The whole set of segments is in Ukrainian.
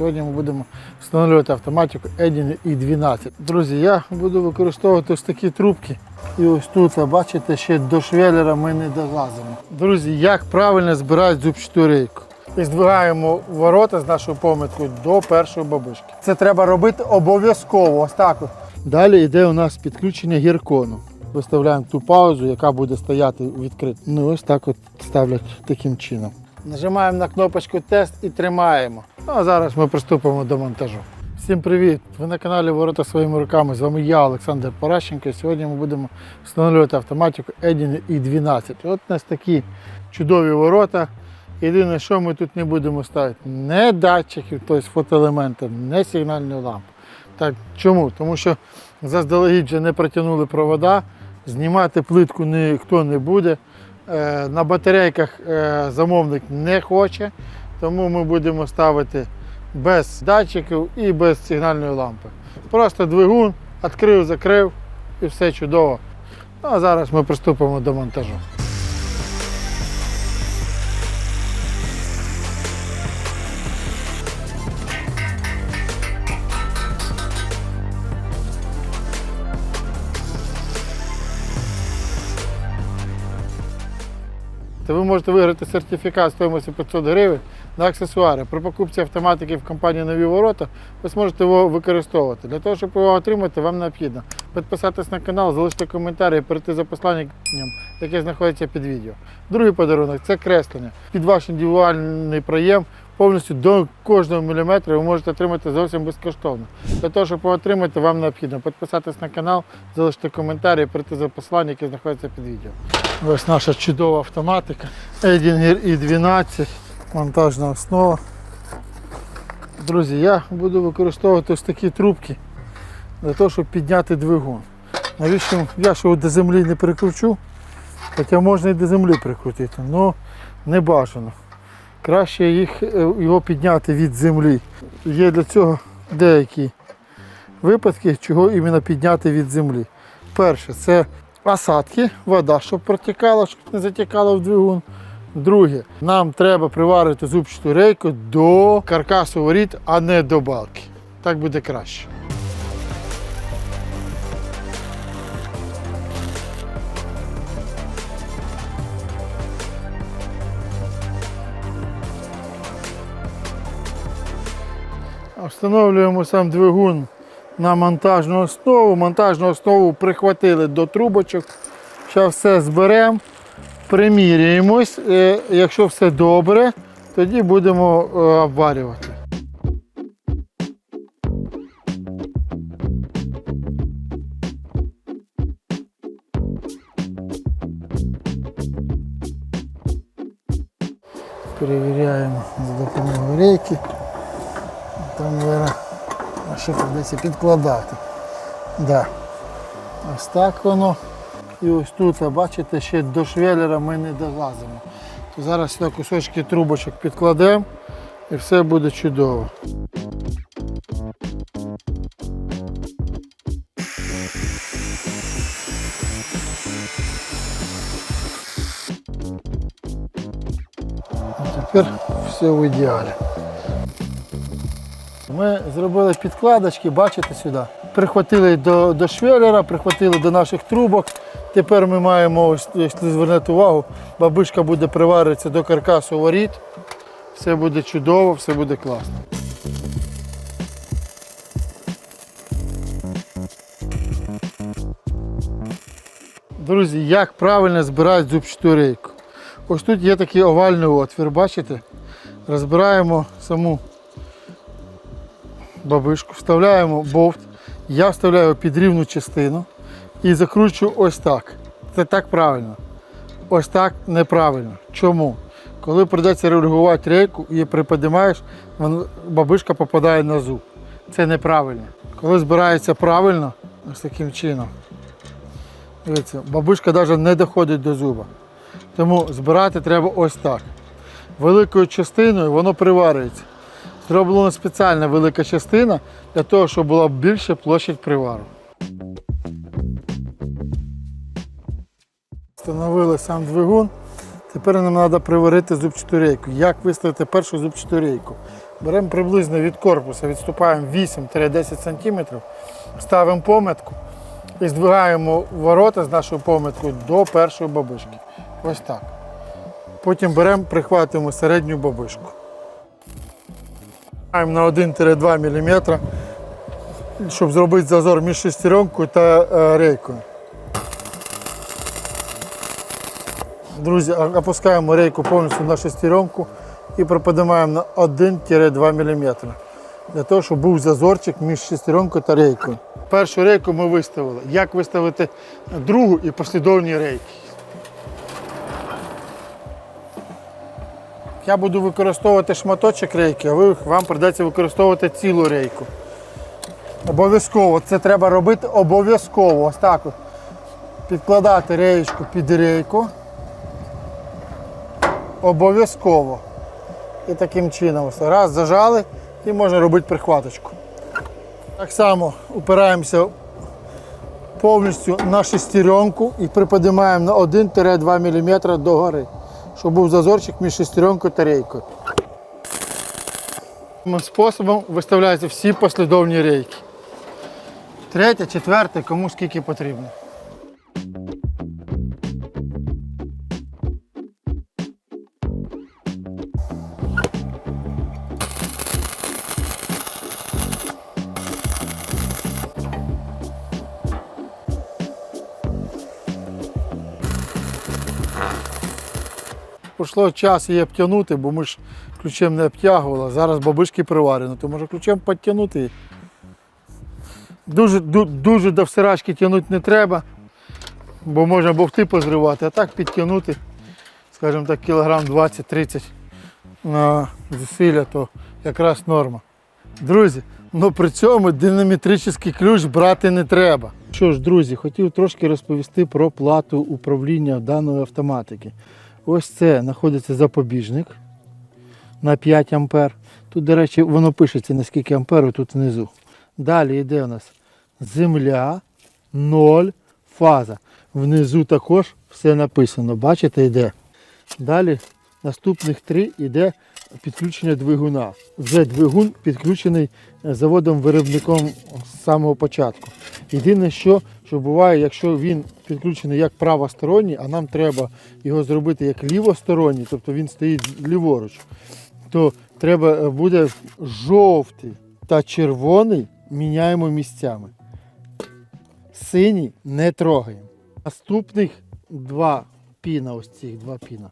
Сьогодні ми будемо встановлювати автоматику Edin i 12. Друзі, я буду використовувати ось такі трубки. І ось тут, а бачите, ще до швеллера ми не долазимо. Друзі, як правильно збирають зубчату рейку? І здвигаємо ворота з нашою помиткою до першої бабушки. Це треба робити обов'язково. Ось так. Далі йде у нас підключення гіркону. Виставляємо ту паузу, яка буде стояти відкрита. Ну ось так от ставлять таким чином. Нажимаємо на кнопочку тест і тримаємо. Ну, а зараз ми приступимо до монтажу. Всім привіт! Ви на каналі Ворота своїми руками. З вами я, Олександр Паращенко. Сьогодні ми будемо встановлювати автоматику Edin i 12. От у нас такі чудові ворота. Єдине, що ми тут не будемо ставити, не датчиків, тобто фотоелементи, не сигнальну лампу. Так, чому? Тому що заздалегідь вже не протягнули провода, знімати плитку ніхто не буде. Е, На батарейках е, замовник не хоче, тому ми будемо ставити без датчиків і без сигнальної лампи. Просто двигун, відкрив, закрив і все чудово. Ну, а зараз ми приступимо до монтажу. Та ви можете виграти сертифікат стоїмості 500 гривень на аксесуари. При покупці автоматики в компанії Нові ворота ви зможете його використовувати. Для того, щоб його отримати, вам необхідно підписатись на канал, залишити коментар і перейти за посланням, яке знаходиться під відео. Другий подарунок це креслення. Під ваш індивідуальний проєм повністю до кожного міліметра ви можете отримати зовсім безкоштовно. Для того, щоб отримати, вам необхідно підписатись на канал, залишити коментар і перейти за посланням, яке знаходиться під відео. Ось наша чудова автоматика. Edinger i 12, монтажна основа. Друзі, я буду використовувати ось такі трубки для того, щоб підняти двигун. Навіщо я ж його до землі не прикручу, хоча можна і до землі прикрутити, але не бажано. Краще їх, е, його підняти від землі. Є для цього деякі випадки, чого іменно підняти від землі. Перше, це осадки, вода, щоб протікала, щоб не затікала в двигун. Друге, нам треба приварити зубчату рейку до каркасу воріт, а не до балки. Так буде краще. Встановлюємо сам двигун на монтажну основу. Монтажну основу прихватили до трубочок. Зараз все зберемо, приміряємось. Е, Якщо все добре, тоді будемо е, обварювати. Перевіряємо за допомогою рейки. Там, мабуть, ще придеться підкладати. Да. Ось так воно. І ось тут, бачите, ще до швеллера ми не долазимо. То зараз сюди кусочки трубочок підкладемо і все буде чудово. А тепер все в ідеалі. Ми зробили підкладочки, бачите сюди. Прихватили до, до швеллера, прихватили до наших трубок. Тепер ми маємо, якщо звернете увагу, бабушка буде приваритися до каркасу воріт. Все буде чудово, все буде класно. Друзі, як правильно збирають зубчату рейку? Ось тут є такий овальний отвір, бачите? Розбираємо саму бабишку, вставляємо болт. Я вставляю під рівну частину і закручую ось так. Це так правильно. Ось так неправильно. Чому? Коли прийдеться регулювати рейку і приподимаєш, вон- бабишка попадає на зуб. Це неправильно. Коли збирається правильно, ось таким чином. Дивіться, бабушка навіть не доходить до зуба. Тому збирати треба ось так. Великою частиною воно приварюється. Зроблена спеціальна велика частина для того, щоб була більша площадь привару. Встановили сам двигун. Тепер нам треба приварити зубчату рейку. Як виставити першу зубчату рейку? Беремо приблизно від корпуса, відступаємо 8-10 см, ставимо пометку і здвигаємо ворота з нашою пометкою до першої бабишки. Ось так. Потім беремо, прихватуємо середню бабишку. На 1-2 мм, щоб зробити зазор між шестеренкою та е, рейкою. Друзі, опускаємо рейку повністю на шестеренку і приподимаємо на 1-2 мм. Для того, щоб був зазорчик між шестеренкою та рейкою. Першу рейку ми виставили. Як виставити другу і послідовні рейки? Я буду використовувати шматочок рейки, а ви, вам прийдеться використовувати цілу рейку. Обов'язково. Це треба робити обов'язково. Ось так. От. Підкладати реєчку під рейку. Обов'язково. І таким чином ось раз зажали і можна робити прихваточку. Так само упираємося повністю на шестеренку і приподимаємо на 1-2 мм догори, щоб був зазорчик між шестеренкою та рейкою. Таким способом виставляються всі послідовні рейки. Третє, четверте, кому скільки потрібно. Пройшло час її обтягнути, бо ми ж ключем не обтягували. Зараз бабишки приварено, то може ключем підтягнути. її. Дуже, ду- дуже до всирачки тягнути не треба, бо можна бовти позривати, а так підтягнути, скажімо так, кілограм 20-30 на зусилля, то якраз норма. Друзі, ну при цьому динамітричний ключ брати не треба. Що ж, друзі, хотів трошки розповісти про плату управління даної автоматики. Ось це знаходиться запобіжник на 5 ампер. Тут, до речі, воно пишеться на скільки амперів тут внизу. Далі йде у нас земля, 0, фаза. Внизу також все написано. Бачите, йде. Далі наступних три йде підключення двигуна. Вже двигун підключений заводом-виробником з самого початку. Єдине, що, що буває, якщо він підключений як правосторонній, а нам треба його зробити як лівосторонній, тобто він стоїть ліворуч, то треба е, буде жовтий та червоний міняємо місцями. Синій не трогаємо. Наступних два піна, ось цих два піна.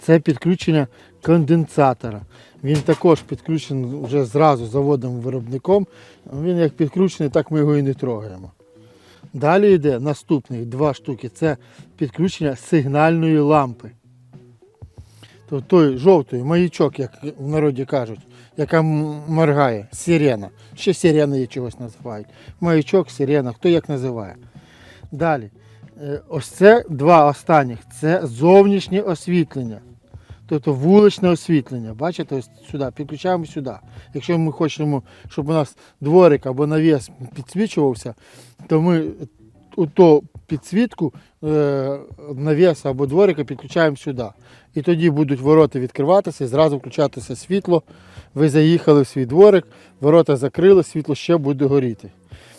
Це підключення конденсатора. Він також підключений вже зразу заводом виробником. Він як підключений, так ми його і не трогаємо. Далі йде наступних два штуки. Це підключення сигнальної лампи. То той жовтий маячок, як в народі кажуть, яка моргає, сирена. Ще сирена є чогось називають. Маячок, сирена, хто як називає. Далі. Е, Ось це два останніх. Це зовнішнє освітлення. Тобто вуличне освітлення. Бачите, ось сюди, підключаємо сюди. Якщо ми хочемо, щоб у нас дворик або навіс підсвічувався, то ми у ту підсвітку е, навіса або дворика підключаємо сюди. І тоді будуть ворота відкриватися, зразу включатися світло. Ви заїхали в свій дворик, ворота закрили, світло ще буде горіти.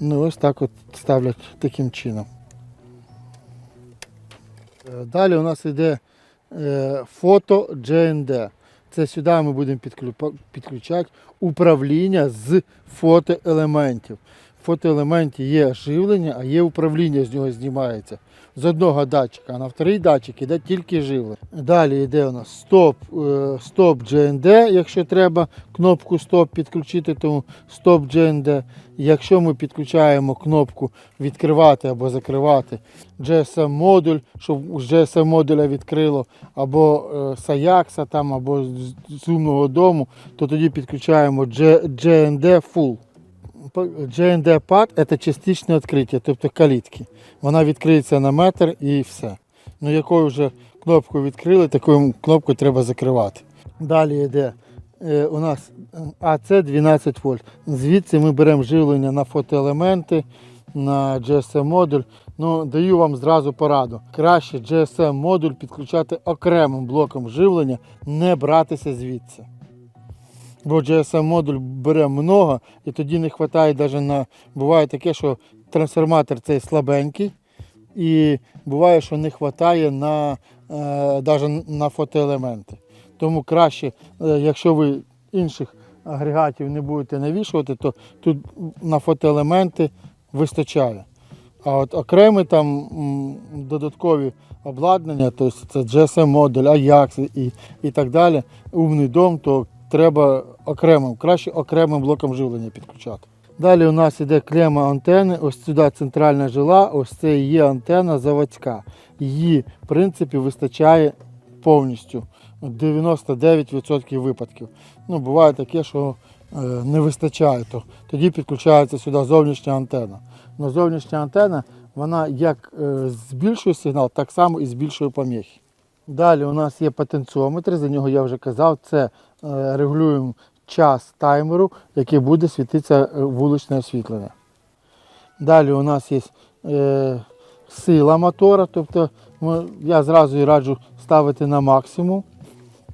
Ну ось так от ставлять таким чином. Е, Далі у нас йде е, фото GND. Це сюди ми будемо підключати управління з фотоелементів. В фотоелементі є живлення, а є управління з нього знімається. З одного датчика, на вторий датчик йде тільки живлення. Далі йде у нас стоп, е, стоп GND, якщо треба кнопку стоп підключити, тому стоп GND. Якщо ми підключаємо кнопку відкривати або закривати GSM модуль, щоб GSM модуля відкрило, або е, Саякса там, або з умного дому, то тоді підключаємо GND Full. PAD – це частичне відкриття, тобто калітки. Вона відкриється на метр і все. Ну, якою вже кнопку відкрили, такою кнопкою треба закривати. Далі йде е, у нас АЦ 12 вольт. Звідси ми беремо живлення на фотоелементи, на GSM модуль. Ну, даю вам зразу пораду. Краще GSM модуль підключати окремим блоком живлення, не братися звідси. Бо GSM модуль бере много і тоді не вистачає навіть на. Буває таке, що трансформатор цей слабенький, і буває, що не вистачає на, е, навіть на фотоелементи. Тому краще, е, якщо ви інших агрегатів не будете навішувати, то тут на фотоелементи вистачає. А от окремі там додаткові обладнання, тобто це GSM модуль, Ajax і, і так далі, умний дом, то треба окремим, краще окремим блоком живлення підключати. Далі у нас іде клема антени, ось сюди центральна жила, ось це і є антена заводська. Її, в принципі, вистачає повністю. 99% випадків. Ну, буває таке, що е, не вистачає, то тоді підключається сюди зовнішня антена. Но зовнішня антена, вона як е, збільшує сигнал, так само і збільшує поміхи. Далі у нас є потенціометр, за нього я вже казав, це е, регулюємо час таймеру, який буде світитися е, вуличне освітлення. Далі у нас є е, сила мотора, тобто я зразу і раджу ставити на максимум.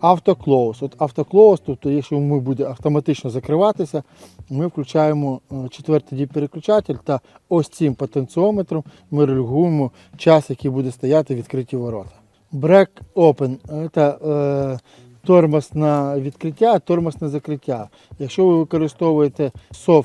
Автоклоус. От автоклоус, тобто, якщо ми буде автоматично закриватися, ми включаємо е, четвертий дій переключатель та ось цим потенціометром ми регулюємо час, який буде стояти відкриті ворота. Break open це е, тормоз на відкриття, тормоз на закриття. Якщо ви використовуєте soft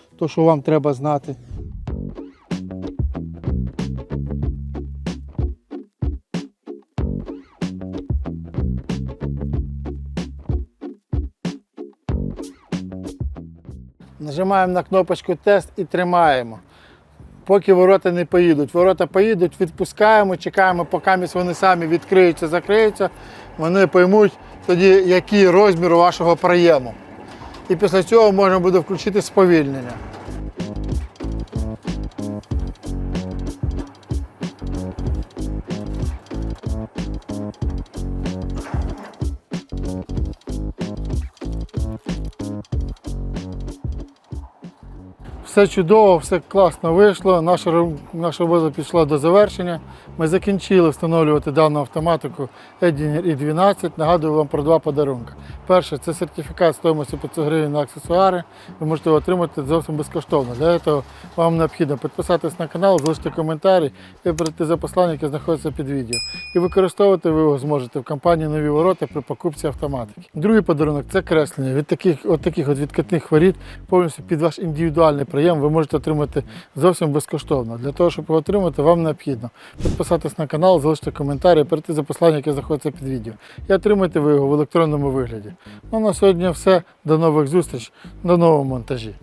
то що вам треба знати. Нажимаємо на кнопочку тест і тримаємо. Поки ворота не поїдуть. Ворота поїдуть, відпускаємо, чекаємо, поки вони самі відкриються, закриються. Вони поймуть тоді, який розмір вашого проєму. І після цього можна буде включити сповільнення. Все чудово, все класно вийшло. Наша, наша робота пішла до завершення. Ми закінчили встановлювати дану автоматику Edinger i 12. Нагадую вам про два подарунки. Перше це сертифікат стоїмості 500 гривень на аксесуари. Ви можете його отримати зовсім безкоштовно. Для цього вам необхідно підписатись на канал, залишити коментарі і перейти за посланням, яке знаходиться під відео. І використовувати ви його зможете в компанії Нові ворота при покупці автоматики. Другий подарунок це креслення. Від таких от таких от відкатних воріт повністю під ваш індивідуальний прийом ви можете отримати зовсім безкоштовно. Для того, щоб його отримати, вам необхідно підписатись на канал, залишити коментарі, перейти за посланням, яке знаходиться під відео. І отримайте ви його в електронному вигляді. Ну на сьогодні все. До нових зустріч, до нового монтажі.